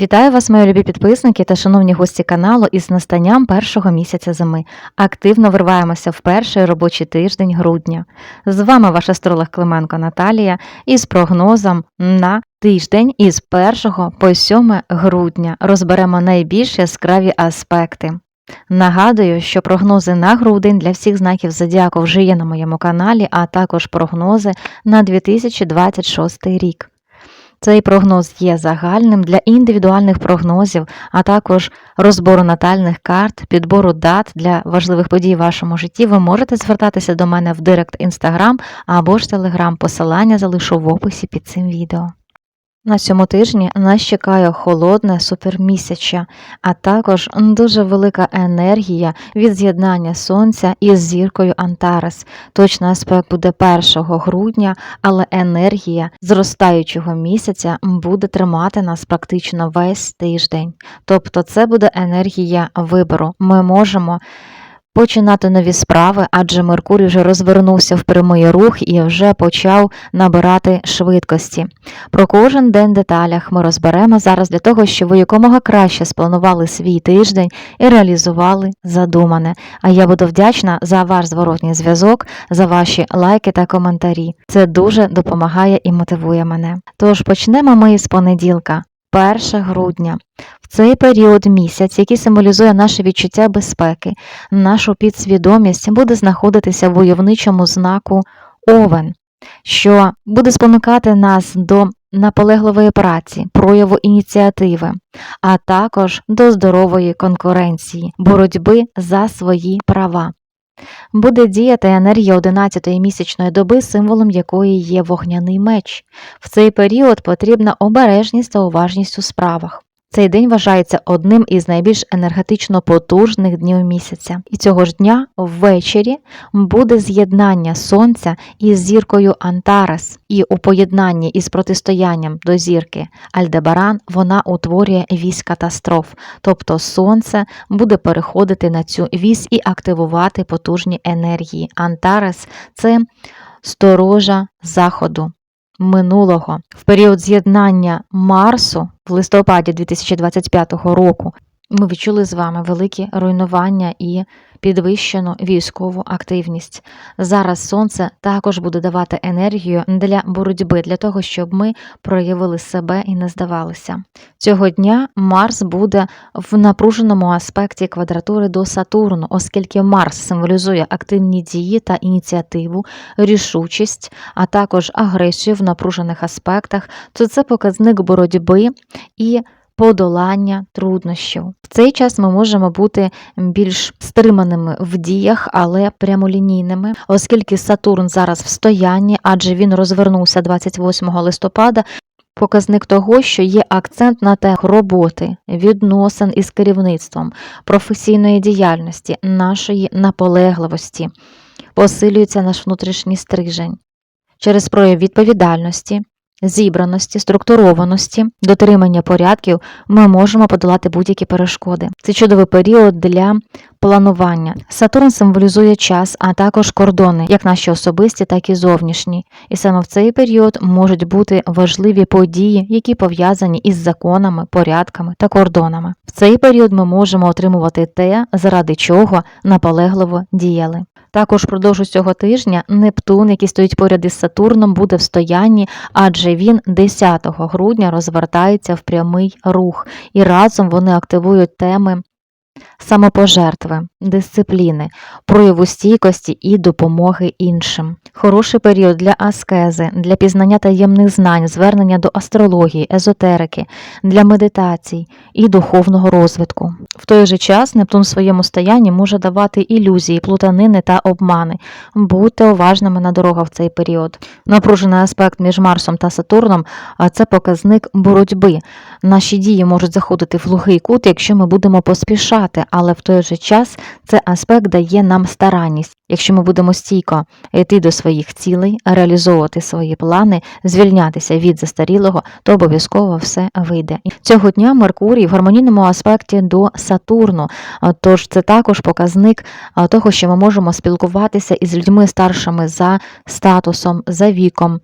Вітаю вас, мої любі підписники та шановні гості каналу із настанням першого місяця зими. Активно вриваємося в перший робочий тиждень грудня. З вами ваш астролог Клименко Наталія із прогнозом на тиждень із 1 по 7 грудня. Розберемо найбільш яскраві аспекти. Нагадую, що прогнози на грудень для всіх знаків зодіаку вже є на моєму каналі, а також прогнози на 2026 рік. Цей прогноз є загальним для індивідуальних прогнозів, а також розбору натальних карт, підбору дат для важливих подій в вашому житті. Ви можете звертатися до мене в директ Instagram або ж Telegram. Посилання залишу в описі під цим відео. На цьому тижні нас чекає холодне супермісяча, а також дуже велика енергія від з'єднання сонця із зіркою Антарес. Точний аспект буде 1 грудня, але енергія зростаючого місяця буде тримати нас практично весь тиждень. Тобто, це буде енергія вибору. Ми можемо. Починати нові справи, адже Меркурій вже розвернувся в прямий рух і вже почав набирати швидкості. Про кожен день деталях ми розберемо зараз для того, щоб ви якомога краще спланували свій тиждень і реалізували задумане. А я буду вдячна за ваш зворотній зв'язок, за ваші лайки та коментарі. Це дуже допомагає і мотивує мене. Тож почнемо ми з понеділка. 1 грудня. В цей період місяць, який символізує наше відчуття безпеки, нашу підсвідомість буде знаходитися в войовничому знаку Овен, що буде спонукати нас до наполегливої праці, прояву ініціативи, а також до здорової конкуренції, боротьби за свої права. Буде діяти енергія 11-ї місячної доби, символом якої є вогняний меч. В цей період потрібна обережність та уважність у справах. Цей день вважається одним із найбільш енергетично потужних днів місяця. І цього ж дня ввечері буде з'єднання сонця із зіркою Антарес, і у поєднанні із протистоянням до зірки Альдебаран вона утворює вісь катастроф, тобто сонце буде переходити на цю вісь і активувати потужні енергії. Антарес це сторожа заходу минулого в період з'єднання Марсу в листопаді 2025 року ми відчули з вами великі руйнування і підвищену військову активність. Зараз сонце також буде давати енергію для боротьби, для того, щоб ми проявили себе і не здавалися. Цього дня Марс буде в напруженому аспекті квадратури до Сатурну, оскільки Марс символізує активні дії та ініціативу, рішучість, а також агресію в напружених аспектах, то це показник боротьби і подолання труднощів. В цей час ми можемо бути більш стриманими в діях, але прямолінійними, оскільки Сатурн зараз в стоянні, адже він розвернувся 28 листопада. Показник того, що є акцент на те роботи, відносин із керівництвом, професійної діяльності, нашої наполегливості, посилюється наш внутрішній стрижень через прояв відповідальності, зібраності, структурованості, дотримання порядків ми можемо подолати будь-які перешкоди. Це чудовий період для планування. Сатурн символізує час, а також кордони, як наші особисті, так і зовнішні. І саме в цей період можуть бути важливі події, які пов'язані із законами, порядками та кордонами. В цей період ми можемо отримувати те, заради чого наполегливо діяли. Також впродовж цього тижня Нептун, який стоїть поряд із Сатурном, буде в стоянні, адже він 10 грудня розвертається в прямий рух, і разом вони активують теми самопожертви, дисципліни, прояву стійкості і допомоги іншим. Хороший період для аскези, для пізнання таємних знань, звернення до астрології, езотерики, для медитацій і духовного розвитку. В той же час Нептун в своєму стоянні може давати ілюзії, плутанини та обмани. Будьте уважними на дорогах в цей період. Напружений аспект між Марсом та Сатурном це показник боротьби. Наші дії можуть заходити в глухий кут, якщо ми будемо поспішати, але в той же час цей аспект дає нам старанність. Якщо ми будемо стійко йти до своїх цілей, реалізовувати свої плани, звільнятися від застарілого, то обов'язково все вийде. Цього дня Меркурій в гармонійному аспекті до Сатурну, тож це також показник того, що ми можемо спілкуватися із людьми старшими за статусом, за віком.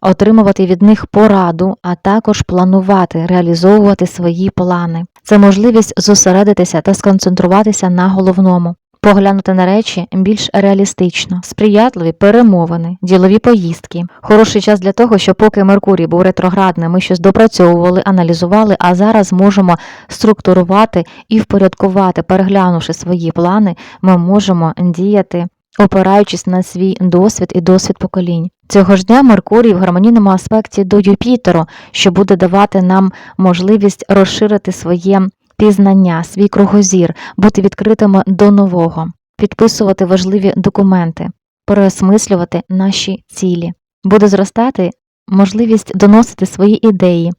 Отримувати від них пораду, а також планувати, реалізовувати свої плани. Це можливість зосередитися та сконцентруватися на головному. Поглянути на речі більш реалістично, сприятливі перемовини, ділові поїздки. Хороший час для того, що поки Меркурій був ретроградним, ми щось допрацьовували, аналізували, а зараз можемо структурувати і впорядкувати, переглянувши свої плани, ми можемо діяти, опираючись на свій досвід і досвід поколінь. Цього ж дня Меркурій в гармонійному аспекті до Юпітеру, що буде давати нам можливість розширити своє пізнання, свій кругозір, бути відкритими до нового, підписувати важливі документи, переосмислювати наші цілі. Буде зростати можливість доносити свої ідеї,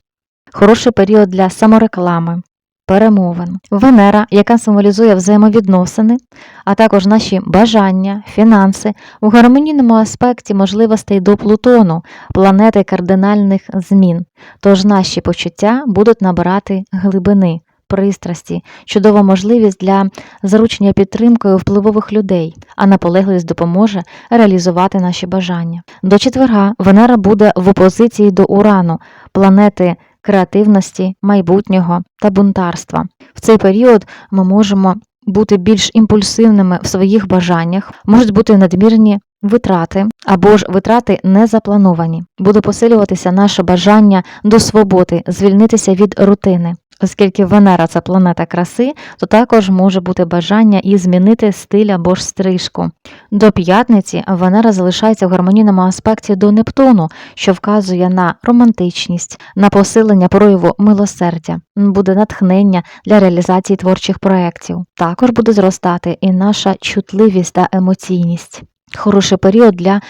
хороший період для самореклами, перемовин. Венера, яка символізує взаємовідносини, а також наші бажання, фінанси, у гармонійному аспекті можливостей до Плутону, планети кардинальних змін. Тож наші почуття будуть набирати глибини пристрасті, чудова можливість для заручення підтримкою впливових людей, а наполегливість допоможе реалізувати наші бажання. До четверга Венера буде в опозиції до Урану, планети креативності, майбутнього та бунтарства. В цей період ми можемо бути більш імпульсивними в своїх бажаннях, можуть бути надмірні витрати або ж витрати не заплановані. Буде посилюватися наше бажання до свободи, звільнитися від рутини. Оскільки Венера це планета краси, то також може бути бажання і змінити стиль або ж стрижку. До п'ятниці Венера залишається в гармонійному аспекті до Нептуну, що вказує на романтичність, на посилення прояву милосердя, буде натхнення для реалізації творчих проєктів. Також буде зростати і наша чутливість та емоційність. Хороший період для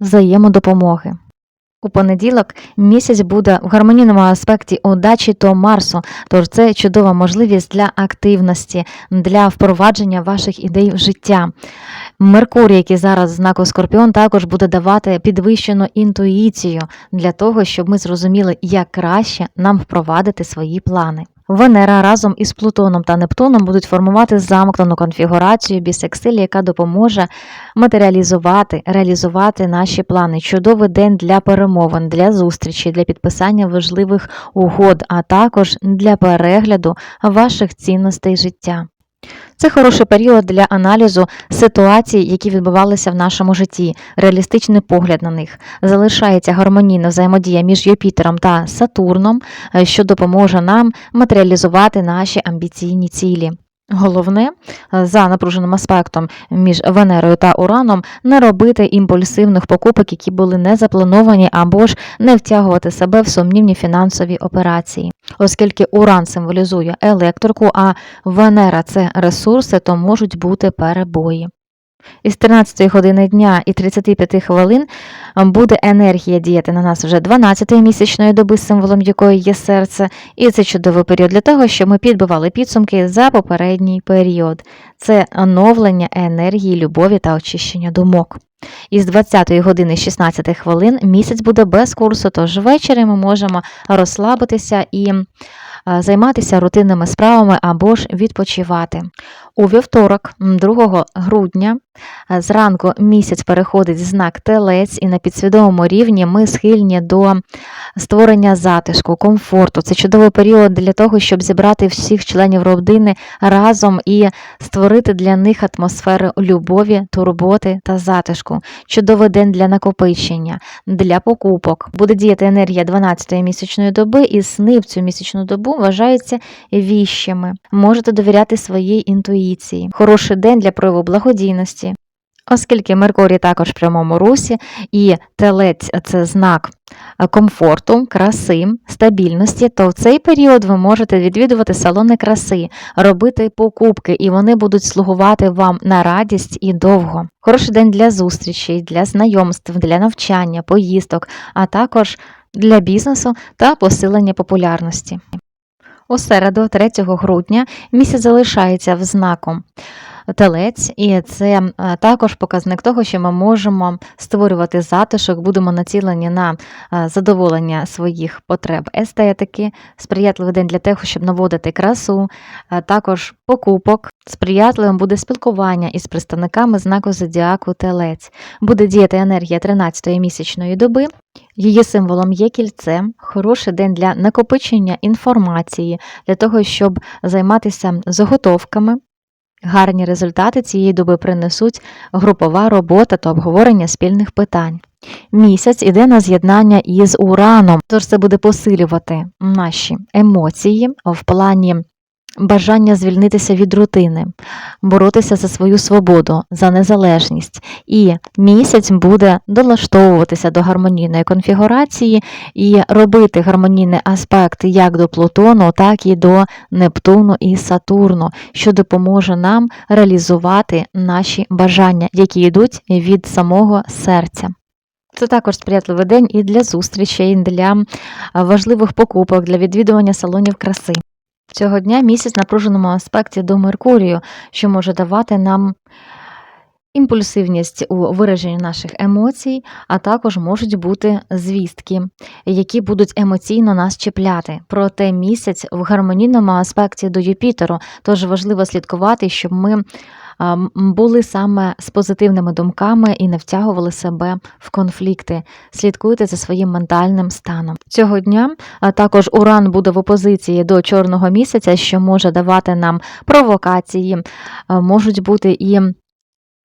взаємодопомоги. У понеділок місяць буде в гармонійному аспекті удачі до Марсу, тож це чудова можливість для активності, для впровадження ваших ідей в життя. Меркурій, який зараз знаку Скорпіон, також буде давати підвищену інтуїцію для того, щоб ми зрозуміли, як краще нам впровадити свої плани. Венера разом із Плутоном та Нептуном будуть формувати замкнену конфігурацію бісексилі, яка допоможе матеріалізувати, реалізувати наші плани. Чудовий день для перемовин, для зустрічі, для підписання важливих угод, а також для перегляду ваших цінностей життя. Це хороший період для аналізу ситуацій, які відбувалися в нашому житті, реалістичний погляд на них. Залишається гармонійна взаємодія між Юпітером та Сатурном, е, що допоможе нам матеріалізувати наші амбіційні цілі. Головне, е, за напруженим аспектом між Венерою та Ураном, не робити імпульсивних покупок, які були не заплановані, або ж не втягувати себе в сумнівні фінансові операції. Оскільки Уран символізує електрику, а Венера це ресурси, то можуть бути перебої. Із 13 години дня і 35 хвилин буде енергія діяти на нас вже 12-ї місячної доби, символом якої є серце, і це чудовий період для того, щоб ми підбивали підсумки за попередній період. Це оновлення енергії, любові та очищення думок. Із 20 години 16 хвилин місяць буде без курсу, тож ввечері ми можемо розслабитися і е, займатися рутинними справами або ж відпочивати. У вівторок, 2 грудня, зранку місяць переходить знак телець, і на підсвідомому рівні ми схильні до створення затишку, комфорту. Це чудовий період для того, щоб зібрати всіх членів родини разом і створити для них атмосферу любові, турботи та затишку. Чудовий день для накопичення, для покупок. Буде діяти енергія 12-ї місячної доби, і сни в цю місячну добу вважаються віщими. Можете довіряти своїй інтуїції. Хороший день для прояву благодійності. Оскільки Меркурій також в прямому русі, і телець це знак комфорту, краси, стабільності, то в цей період ви можете відвідувати салони краси, робити покупки, і вони будуть слугувати вам на радість і довго. Хороший день для зустрічей, для знайомств, для навчання, поїздок, а також для бізнесу та посилення популярності. У середу, 3 грудня, місяць залишається в знаку телець, і це е, також показник того, що ми можемо створювати затишок, будемо націлені на е, задоволення своїх потреб естетики, сприятливий день для того, щоб наводити красу, е, також покупок. Сприятливим буде спілкування із представниками знаку зодіаку телець. Буде діяти енергія 13-ї місячної доби. Її символом є кільце, хороший день для накопичення інформації, для того, щоб займатися заготовками. Гарні результати цієї доби принесуть групова робота та обговорення спільних питань. Місяць іде на з'єднання із ураном, тож це буде посилювати наші емоції в плані бажання звільнитися від рутини, боротися за свою свободу, за незалежність. І місяць буде долаштовуватися до гармонійної конфігурації і робити гармонійний аспект як до Плутону, так і до Нептуну і Сатурну, що допоможе нам реалізувати наші бажання, які йдуть від самого серця. Це також сприятливий день і для зустрічей, і для важливих покупок, для відвідування салонів краси. Цього дня місяць в напруженому аспекті до Меркурію, що може давати нам імпульсивність у вираженні наших емоцій, а також можуть бути звістки, які будуть емоційно нас чіпляти. Проте місяць в гармонійному аспекті до Юпітеру, тож важливо слідкувати, щоб ми були саме з позитивними думками і не втягували себе в конфлікти. Слідкуйте за своїм ментальним станом. Цього дня також Уран буде в опозиції до чорного місяця, що може давати нам провокації, можуть бути і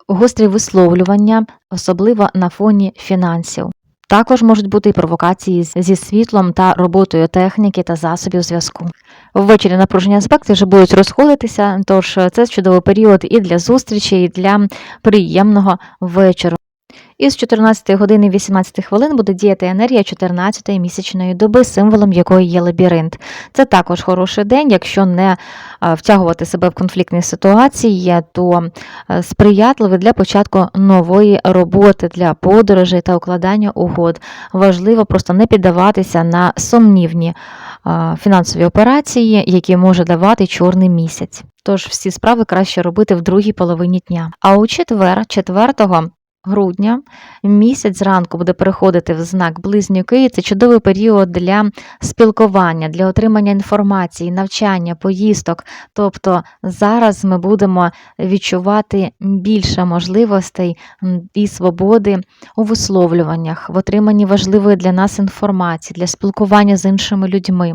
гострі висловлювання, особливо на фоні фінансів. Також можуть бути і провокації зі світлом та роботою техніки та засобів зв'язку. Ввечері напружені аспекти вже будуть розходитися, тож це чудовий період і для зустрічі, і для приємного вечору. І з 14 години 18 хвилин буде діяти енергія 14-ї місячної доби, символом якої є лабіринт. Це також хороший день, якщо не втягувати себе в конфліктні ситуації, то е, сприятливий для початку нової роботи, для подорожей та укладання угод. Важливо просто не піддаватися на сумнівні фінансові операції, які може давати чорний місяць. Тож всі справи краще робити в другій половині дня. А у четвер, 4 грудня, місяць зранку буде переходити в знак близнюки. Це чудовий період для спілкування, для отримання інформації, навчання, поїздок. Тобто зараз ми будемо відчувати більше можливостей і свободи у висловлюваннях, в отриманні важливої для нас інформації, для спілкування з іншими людьми.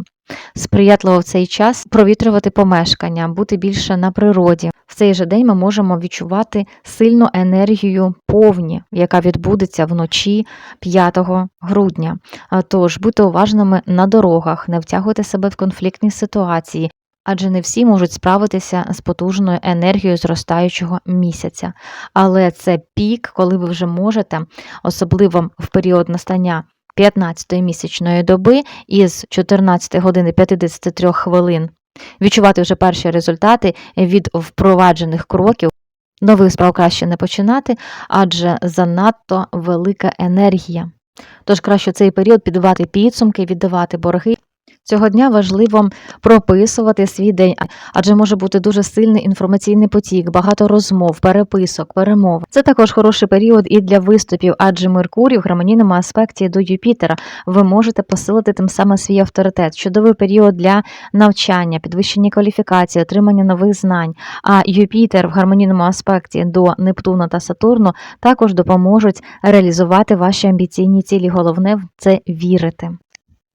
Сприятливо в цей час провітрювати помешкання, бути більше на природі. В цей же день ми можемо відчувати сильну енергію повні, яка відбудеться вночі 5 грудня. Тож будьте уважними на дорогах, не втягуйте себе в конфліктні ситуації. Адже не всі можуть справитися з потужною енергією зростаючого місяця. Але це пік, коли ви вже можете, особливо в період настання 15-ї місячної доби із 14 години 53 хвилин, відчувати вже перші результати від впроваджених кроків. Нових справ краще не починати, адже занадто велика енергія. Тож краще цей період підбивати підсумки, віддавати борги. Цього дня важливо прописувати свій день, адже може бути дуже сильний інформаційний потік, багато розмов, переписок, перемов. Це також хороший період і для виступів, адже Меркурій в гармонійному аспекті до Юпітера. Ви можете посилити тим самим свій авторитет. Чудовий період для навчання, підвищення кваліфікації, отримання нових знань. А Юпітер в гармонійному аспекті до Нептуна та Сатурну також допоможуть реалізувати ваші амбіційні цілі. Головне в це вірити.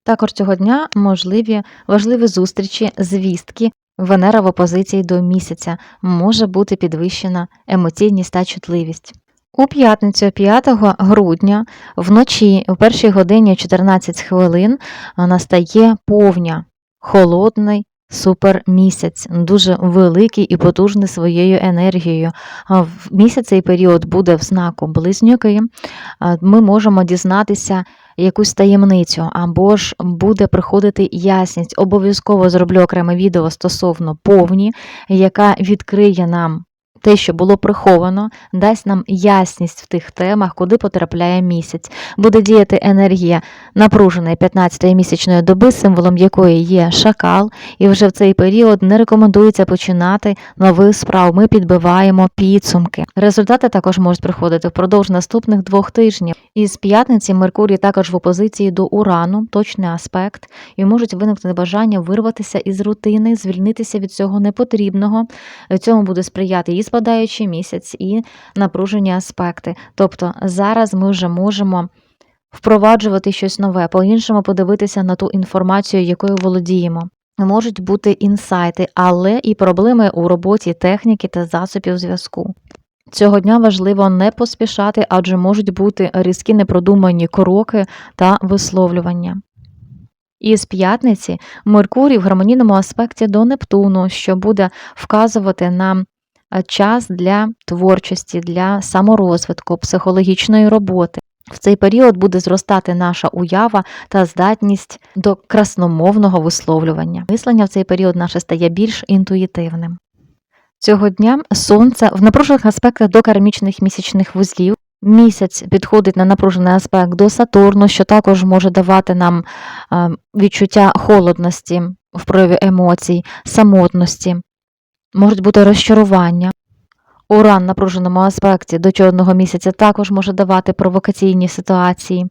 Також цього дня можливі важливі зустрічі, звістки. Венера в опозиції до місяця може бути підвищена емоційність та чутливість. У п'ятницю 5 грудня вночі о першій годині 14 хвилин настає повня, холодний супермісяць, дуже великий і потужний своєю енергією. В місяць цей період буде в знаку близнюки. Ми можемо дізнатися якусь таємницю, або ж буде приходити ясність. Обов'язково зроблю окреме відео стосовно повні, яка відкриє нам те, що було приховано, дасть нам ясність в тих темах, куди потрапляє місяць. Буде діяти енергія напруженої 15-ї місячної доби, символом якої є шакал, і вже в цей період не рекомендується починати нових справ. Ми підбиваємо підсумки. Результати також можуть приходити впродовж наступних двох тижнів. Із п'ятниці Меркурій також в опозиції до Урану, точний аспект, і можуть виникнути бажання вирватися із рутини, звільнитися від цього непотрібного. Цьому буде сприяти і спадаючий місяць, і напружені аспекти. Тобто зараз ми вже можемо впроваджувати щось нове, по-іншому подивитися на ту інформацію, якою володіємо. Можуть бути інсайти, але і проблеми у роботі техніки та засобів зв'язку. Цього дня важливо не поспішати, адже можуть бути різкі непродумані кроки та висловлювання. І з п'ятниці Меркурій в гармонійному аспекті до Нептуну, що буде вказувати нам час для творчості, для саморозвитку, психологічної роботи. В цей період буде зростати наша уява та здатність до красномовного висловлювання. Мислення в цей період наше стає більш інтуїтивним. Цього дня сонце в напружених аспектах до кармічних місячних вузлів. Місяць підходить на напружений аспект до Сатурну, що також може давати нам е, відчуття холодності в прояві емоцій, самотності, можуть бути розчарування. Уран напруженому аспекті до чорного місяця також може давати провокаційні ситуації.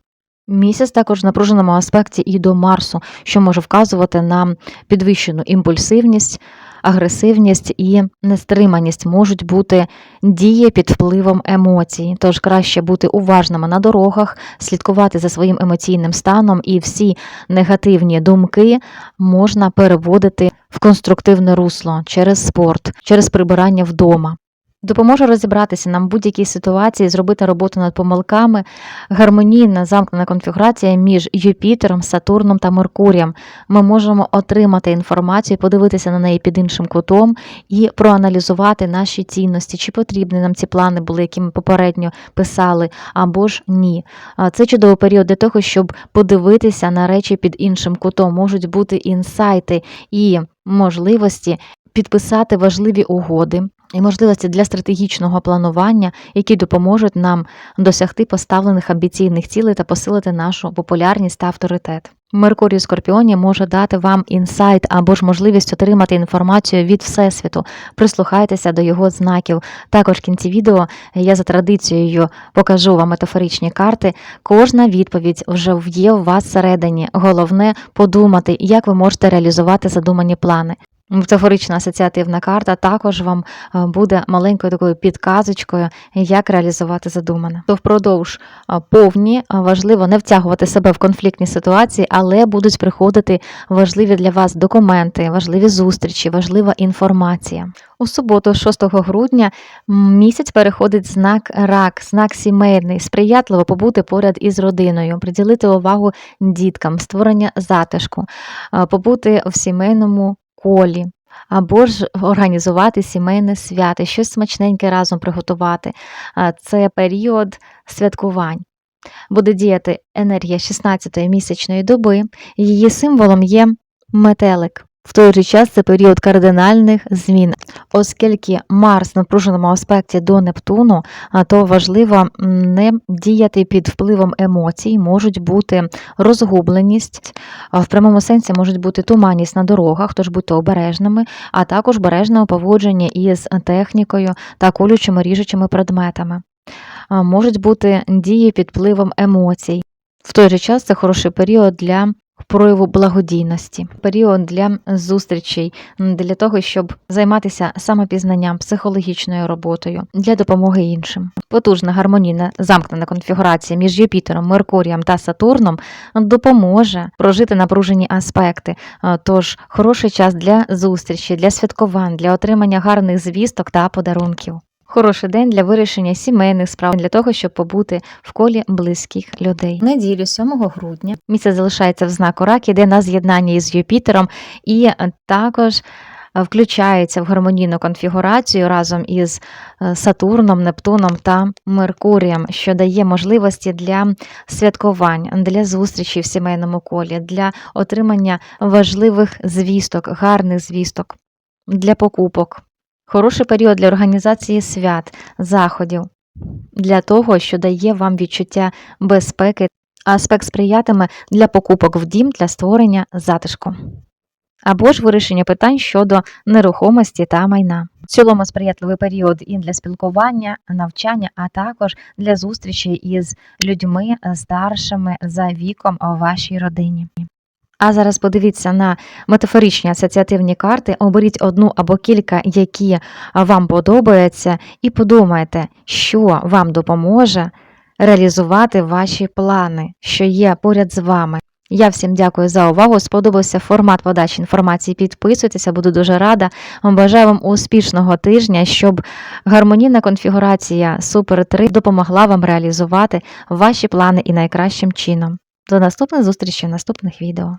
Місяць також в напруженому аспекті і до Марсу, що може вказувати на підвищену імпульсивність, агресивність і нестриманість можуть бути дії під впливом емоцій. Тож краще бути уважними на дорогах, слідкувати за своїм емоційним станом, і всі негативні думки можна переводити в конструктивне русло через спорт, через прибирання вдома. Допоможе розібратися нам в будь-якій ситуації, зробити роботу над помилками, гармонійна замкнена конфігурація між Юпітером, Сатурном та Меркурієм. Ми можемо отримати інформацію, подивитися на неї під іншим кутом і проаналізувати наші цінності, чи потрібні нам ці плани були, які ми попередньо писали, або ж ні. Це чудовий період для того, щоб подивитися на речі під іншим кутом. Можуть бути інсайти і можливості підписати важливі угоди і можливості для стратегічного планування, які допоможуть нам досягти поставлених амбіційних цілей та посилити нашу популярність та авторитет. Меркурій у Скорпіоні може дати вам інсайт або ж можливість отримати інформацію від Всесвіту. Прислухайтеся до його знаків. Також в кінці відео я за традицією покажу вам метафоричні карти. Кожна відповідь вже є у вас всередині. Головне подумати, як ви можете реалізувати задумані плани. Метафорична асоціативна карта також вам е, буде маленькою такою підказочкою, як реалізувати задумане. То впродовж е, повні е, важливо не втягувати себе в конфліктні ситуації, але будуть приходити важливі для вас документи, важливі зустрічі, важлива інформація. У суботу, 6 грудня, місяць переходить знак рак, знак сімейний, сприятливо побути поряд із родиною, приділити увагу діткам, створення затишку, побути в сімейному колі. Або ж організувати сімейне свято, щось смачненьке разом приготувати. Це період святкувань. Буде діяти енергія 16-ї місячної доби. Її символом є метелик. В той же час це період кардинальних змін, оскільки Марс в напруженому аспекті до Нептуну, то важливо не діяти під впливом емоцій, можуть бути розгубленість, в прямому сенсі можуть бути туманність на дорогах, тож будьте обережними, а також бережне поводження із технікою та колючими ріжучими предметами. Можуть бути дії під впливом емоцій. В той же час це хороший період для прояву благодійності, період для зустрічей, для того, щоб займатися самопізнанням, психологічною роботою для допомоги іншим. Потужна гармонійна замкнена конфігурація між Юпітером, Меркурієм та Сатурном допоможе прожити напружені аспекти. Тож хороший час для зустрічі, для святкувань, для отримання гарних звісток та подарунків. Хороший день для вирішення сімейних справ для того, щоб побути в колі близьких людей. Неділю 7 грудня місяць залишається в знаку рак, іде на з'єднання із Юпітером і е, також е, включається в гармонійну конфігурацію разом із е, Сатурном, Нептуном та Меркурієм, що дає можливості для святкувань, для зустрічі в сімейному колі, для отримання важливих звісток, гарних звісток, для покупок. Хороший період для організації свят, заходів, для того, що дає вам відчуття безпеки, аспект сприятиме для покупок в дім для створення затишку. Або ж вирішення питань щодо нерухомості та майна. В цілому сприятливий період і для спілкування, навчання, а також для зустрічі із людьми старшими за віком у вашій родині. А зараз подивіться на метафоричні асоціативні карти, оберіть одну або кілька, які вам подобаються, і подумайте, що вам допоможе реалізувати ваші плани, що є поряд з вами. Я всім дякую за увагу. Сподобався формат подачі інформації. Підписуйтеся, буду дуже рада. Бажаю вам успішного тижня, щоб гармонійна конфігурація Супер 3 допомогла вам реалізувати ваші плани і найкращим чином. До наступних зустрічей в наступних відео.